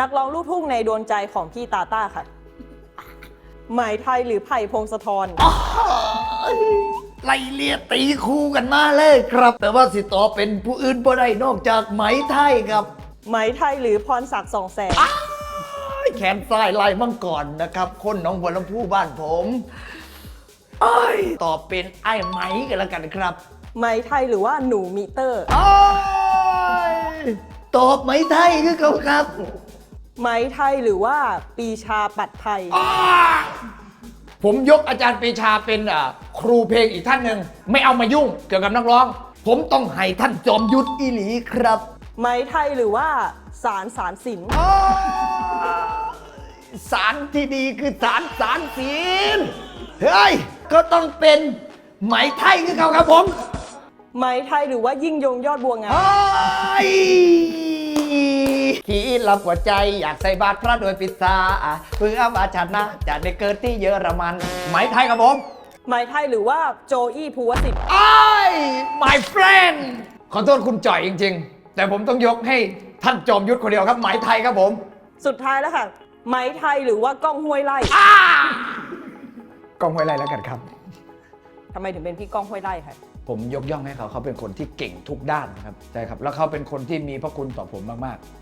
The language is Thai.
นักร้องลูกทุ่งในดวงใจของพี่ตาต้าค่ะไหมายไทยหรือไผ่พงศธรไล่เลียตีคู่กันมาเลยครับ แต่ว่าสิต่อเป็นผู้อื่นบ่ได้นอกจากไหมไทยครับไหมายไทยหรือพรศักดิ์สองแสงแขนซ้ายไล่มังก่อนนะครับ คนหน้องบัวลำพูบ้านผมเอ้ยตอบเป็นไอ้ไหมกันแล้วกันครับ ไหมายไทยหรือว่าหนูมิเตอร์เอ้ยตอบไหมไทยคือเขาครับ ไหมายไทยหรือว่าปีชาปัดไทยอ้าผมยกอาจารย์ปรีชาเป็นอะครูเพลงอีกท่านหนึ่งไม่เอามายุ่งเกี่ยวกับนักร้อง ผมต้องให้ท่านจอมยุทธอีหลีครับไหมายไทยหรือว่าสารสารสินอ้ายสารที่ดีคือสารสารศีลเฮ้ยก็ต้องเป็นไหมไทยคือเขาครับผมไหมายไทยหรือว่ายิ่งยงยอดบัวงาม เฮ้ย คิดลับหัวใจอยากใส่บาตรพระโดยปิศาเพื่อว่าชนะจะได้เกิดที่เยอรมันไหมไทยครับผมไหมายไทยหรือว่าโจอี้ภูวสิทธิ์ไอ้ my friend ขอโทษคุณจ่อยจริง ๆ แต่ผมต้องยกให้ท่านจอมยุทธคนเดียวครับไหมไทยครับผม สุดท้ายแล้วค่ะไหมไทยหรือว่าก้องห้วยไล่กองไว้ไรแล้วกันครับทำไมถึงเป็นพี่ก้องห้วยไล่ค่ะผมยกย่องให้เขาเขาเป็นคนที่เก่งทุกด้านนะครับใช่ครับ แล้วเขาเป็นคนที่มีพระคุณต่อผมมาก